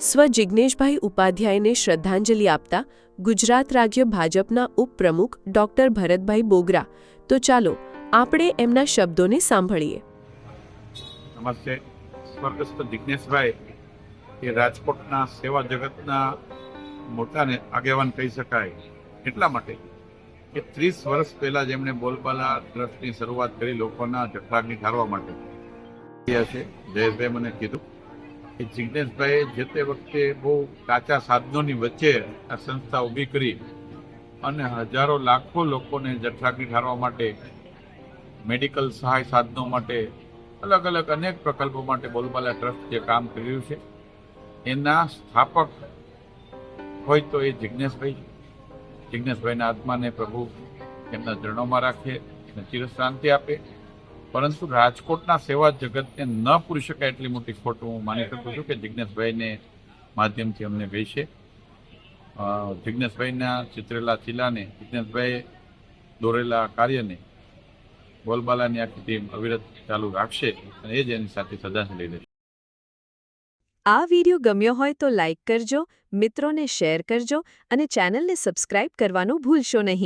સ્વ જિજ્ઞેશભાઈ ઉપાધ્યાયને શ્રદ્ધાંજલિ આપતા ગુજરાત રાજ્ય ભાજપના ઉપપ્રમુખ ડોક્ટર ભરતભાઈ બોગરા. તો ચાલો, આપણે એમના શબ્દોને સાંભળીએ. નમસ્તે. સ્વર્ગસ્થ જિજ્ઞેશભાઈ એ રાજકોટના સેવા જગતના મોટાને આગેવાન કહી શકાય. એટલા માટે કે ત્રીસ વર્ષ પહેલા જેમણે બોલબાલા ટ્રસ્ટની શરૂઆત કરી લોકોના જઠરાગની ઠારવા માટે. છે જયેશભાઈ મને કીધું. કે જિજ્ઞેશભાઈએ જે તે વખતે બહુ કાચા સાધનોની વચ્ચે આ સંસ્થા ઊભી કરી અને હજારો લાખો લોકોને જઠરાગ્નિ ઠારવા માટે, મેડિકલ સહાય સાધનો માટે, અલગ અલગ અનેક પ્રકલ્પો માટે બોલબાલા ટ્રસ્ટ જે કામ કરી રહ્યું છે, એના સ્થાપક હોય તો એ જિજ્ઞેશભાઈ જિજ્ઞેશભાઈના આત્માને પ્રભુ એમના ચરણોમાં રાખે અને ચિરશાંતિ આપે પરંતુ રાજકોટના સેવા જગતને ન પૂરી શકાય એટલી મોટી ખોટ હું માની શકું છું કે જિજ્ઞેશભાઈને માધ્યમથી અમને ગઈ છે. જિજ્ઞેશભાઈના ચિત્રેલા ચીલાને જિજ્ઞેશભાઈ દોરેલા કાર્યને બોલબાલાની આખી ટીમ અવિરત ચાલુ રાખશે અને એ જ એની સાથે શ્રદ્ધાંજલિ લેશે. આ વીડિયો ગમ્યો હોય તો લાઇક કરજો, મિત્રોને શેર કરજો અને ચેનલને સબસ્ક્રાઇબ કરવાનું ભૂલશો નહીં.